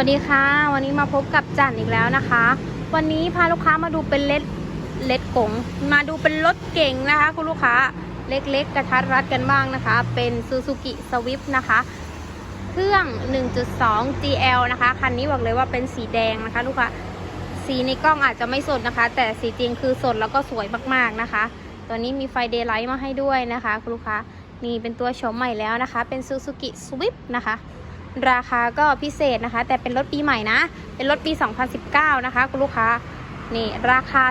สวัสดีค่ะ วันนี้มาพบกับจันอีกแล้วนะคะ วันนี้พาลูกค้ามาดูเป็นเลดเลดกงมาดูเป็นรถเก่งนะคะ คุณลูกค้าเล็กๆ กระทัดรัดกันบ้างนะคะ เป็น Suzuki Swift นะคะ เครื่อง 1.2 GL นะคะ คันนี้บอกเลยว่าเป็นสีแดงนะคะ ลูกค้าสีในกล้องอาจจะไม่สดนะคะ แต่สีจริงคือสดแล้วก็สวยมากๆนะคะ ตัวนี้มีไฟเดย์ไลท์มาให้ด้วยนะคะ คุณลูกค้านี่เป็นตัวโฉมใหม่แล้วนะคะ เป็น Suzuki Swift นะคะ ราคาก็พิเศษนะคะ แต่เป็นรถปีใหม่นะ เป็นรถปี 2019 นะคะ คุณลูกค้า นี่ ราคา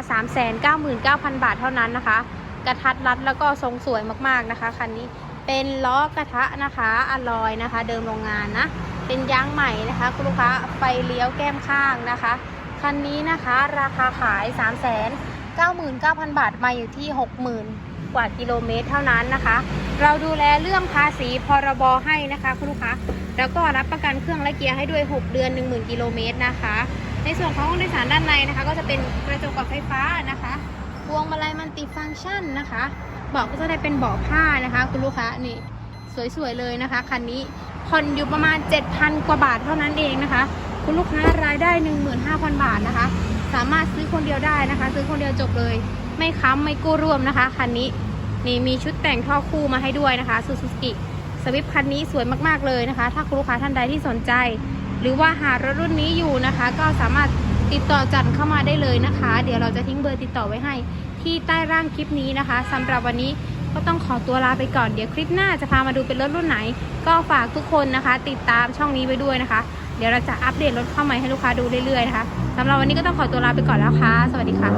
399,000 บาทเท่านั้นนะคะ กระทัดรัดแล้วก็ทรงสวยมากๆนะคะคันนี้เป็นล้อกระทะนะคะอลอยนะคะ เดิมโรงงานนะ เป็นยางใหม่นะคะคุณลูกค้าไฟเลี้ยวแก้มข้างนะคะคันนี้นะคะราคาขาย 399,000 บาทมาอยู่ที่ 60,000 ว่ากิโลเมตรเท่านั้นนะคะ เราดูแลเรื่องภาษีพรบให้นะคะคุณลูกค้าแล้วก็รับประกันเครื่องและเกียร์ให้ด้วย 6 เดือน 10,000 กิโลเมตรนะคะ ในส่วนของห้องโดยสารด้านในนะคะ ก็จะเป็นกระจกกับไฟฟ้านะคะพวงมาลัยมันติฟังก์ชันนะคะเบาะก็จะได้เป็นเบาะผ้านะคะ คุณลูกค้านี่สวยๆเลยนะคะคันนี้ผ่อนอยู่ประมาณ 7,000 กว่าบาทเท่านั้นเองนะคะ คุณลูกค้ารายได้ 15,000 บาทนะคะ สามารถซื้อคนเดียวได้นะคะ ซื้อคนเดียวจบเลย ไม่ค้ำไม่กู้ร่วมนะคะคันนี้ นี่มีชุดแต่งท่อคู่มาให้ด้วยนะคะซูซูกิสวิฟคันนี้สวยมากๆเลยนะคะ ถ้าคุณลูกค้าท่านใดที่สนใจ หรือว่าหารถรุ่นนี้อยู่นะคะ ก็สามารถติดต่อจันเข้ามาได้เลยนะคะ เดี๋ยวเราจะทิ้งเบอร์ติดต่อไว้ให้ ที่ใต้ร่างคลิปนี้นะคะสำหรับวันนี้ก็ต้องขอตัวลาไปก่อนเดี๋ยวคลิปหน้าจะพามาดูเป็นรถรุ่นไหน ก็ฝากทุกคนนะคะ ติดตามช่องนี้ไว้ด้วยนะคะ เดี๋ยวเราจะอัปเดตรถเข้าใหม่ให้ลูกค้าดูเรื่อยๆนะคะสำหรับวันนี้ก็ต้องขอตัวลาไปก่อนแล้วค่ะ สวัสดีค่ะ